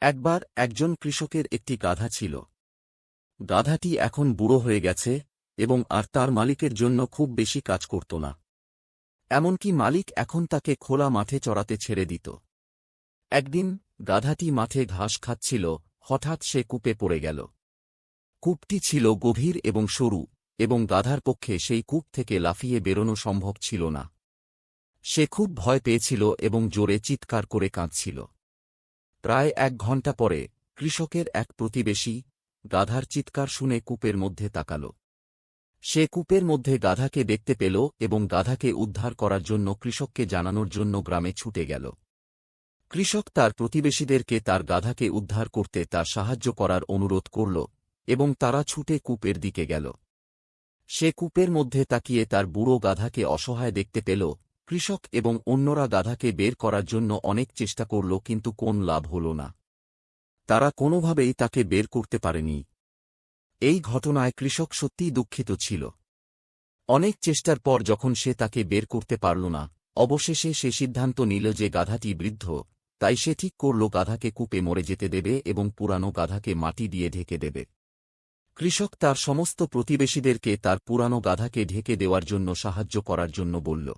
একবার একজন কৃষকের একটি গাধা ছিল। গাধাটি এখন বুড়ো হয়ে গেছে এবং আর তার মালিকের জন্য খুব বেশি কাজ করত না। এমনকি মালিক এখন তাকে খোলা মাঠে চড়াতে ছেড়ে দিত। একদিন গাধাটি মাঠে ঘাস খাচ্ছিল, হঠাৎ সে কূপে পড়ে গেল। কূপটি ছিল গভীর এবং সরু, এবং গাধার পক্ষে সেই কূপ থেকে লাফিয়ে বেরোনো সম্ভব ছিল না। সে খুব ভয় পেয়েছিল এবং জোরে চিৎকার করে কাঁদছিল। প্রায় এক ঘণ্টা পরে কৃষকের এক প্রতিবেশী গাধার চিৎকার শুনে কূপের মধ্যে তাকাল। সে কূপের মধ্যে গাধাকে দেখতে পেল এবং গাধাকে উদ্ধার করার জন্য কৃষককে জানানোর জন্য গ্রামে ছুটে গেল। কৃষক তার প্রতিবেশীদেরকে তার গাধাকে উদ্ধার করতে তার সাহায্য করার অনুরোধ করল এবং তারা ছুটে কূপের দিকে গেল। সে কূপের মধ্যে তাকিয়ে তার বুড়ো গাধাকে অসহায় দেখতে পেল কৃষক এবং অন্যরা গাধাকে বের করার জন্য অনেক চেষ্টা করল কিন্তু কোন লাভ হল না। তারা কোনোভাবেই তাকে বের করতে পারেনি। এই ঘটনায় কৃষক সত্যিই দুঃখিত ছিল। অনেক চেষ্টার পর যখন সে তাকে বের করতে পারল না, অবশেষে সে সিদ্ধান্ত নিল যে গাধাটি বৃদ্ধ, তাই সে ঠিক করল গাধাকে কূপে মরে যেতে দেবে এবং পুরানো গাধাকে মাটি দিয়ে ঢেকে দেবে। কৃষক তার সমস্ত প্রতিবেশীদেরকে তার পুরানো গাধাকে ঢেকে দেওয়ার জন্য সাহায্য করার জন্য বলল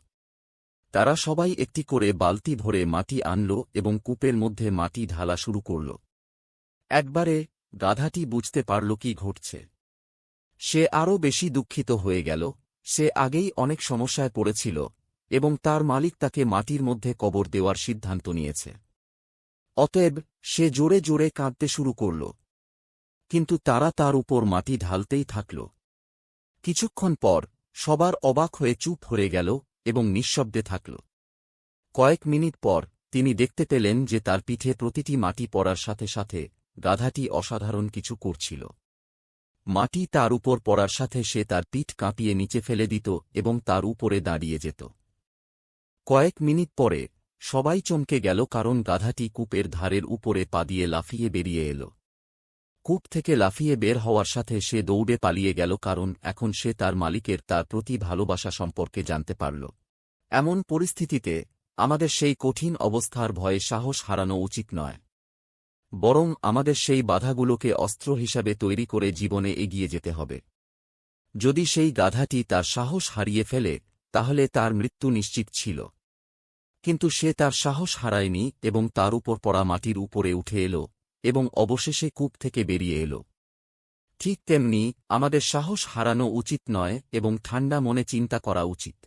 তারা সবাই একটি করে বালতি ভরে মাটি আনল এবং কূপের মধ্যে মাটি ঢালা শুরু করল। একবারে গাধাটি বুঝতে পারল কি ঘটছে। সে আরও বেশি দুঃখিত হয়ে গেল। সে আগেই অনেক সমস্যায় পড়েছিল এবং তার মালিক তাকে মাটির মধ্যে কবর দেওয়ার সিদ্ধান্ত নিয়েছে। অতএব সে জোরে জোরে কাঁদতে শুরু করল। কিন্তু তারা তার উপর মাটি ঢালতেই থাকল। কিছুক্ষণ পর সবার অবাক হয়ে চুপ হয়ে গেল এবং নিঃশব্দে থাকল। কয়েক মিনিট পর তিনি দেখতে পেলেন যে তার পিঠে প্রতিটি মাটি পড়ার সাথে সাথে গাধাটি অসাধারণ কিছু করছিল। মাটি তার উপর পড়ার সাথে সে তার পিঠ কাঁপিয়ে নিচে ফেলে দিত এবং তার উপরে দাঁড়িয়ে যেত। কয়েক মিনিট পরে সবাই চমকে গেল কারণ গাধাটি কূপের ধারের উপরে পা দিয়ে লাফিয়ে বেরিয়ে এল। কূপ থেকে লাফিয়ে বের হওয়ার সাথে সে দৌড়ে পালিয়ে গেল কারণ এখন সে তার মালিকের তার প্রতি ভালোবাসা সম্পর্কে জানতে পারল। এমন পরিস্থিতিতে আমাদের সেই কঠিন অবস্থার ভয়ে সাহস হারানো উচিত নয়। বরং আমাদের সেই বাধাগুলোকে অস্ত্র হিসাবে তৈরি করে জীবনে এগিয়ে যেতে হবে। যদি সেই গাধাটি তার সাহস হারিয়ে ফেলে, তাহলে তার মৃত্যু নিশ্চিত ছিল। কিন্তু সে তার সাহস হারায়নি এবং তার উপর পড়া মাটির উপরে উঠে এল। এবং অবশেষে কূপ থেকে বেরিয়ে এল। ঠিক তেমনি আমাদের সাহস হারানো উচিত নয় এবং ঠান্ডা মনে চিন্তা করা উচিত।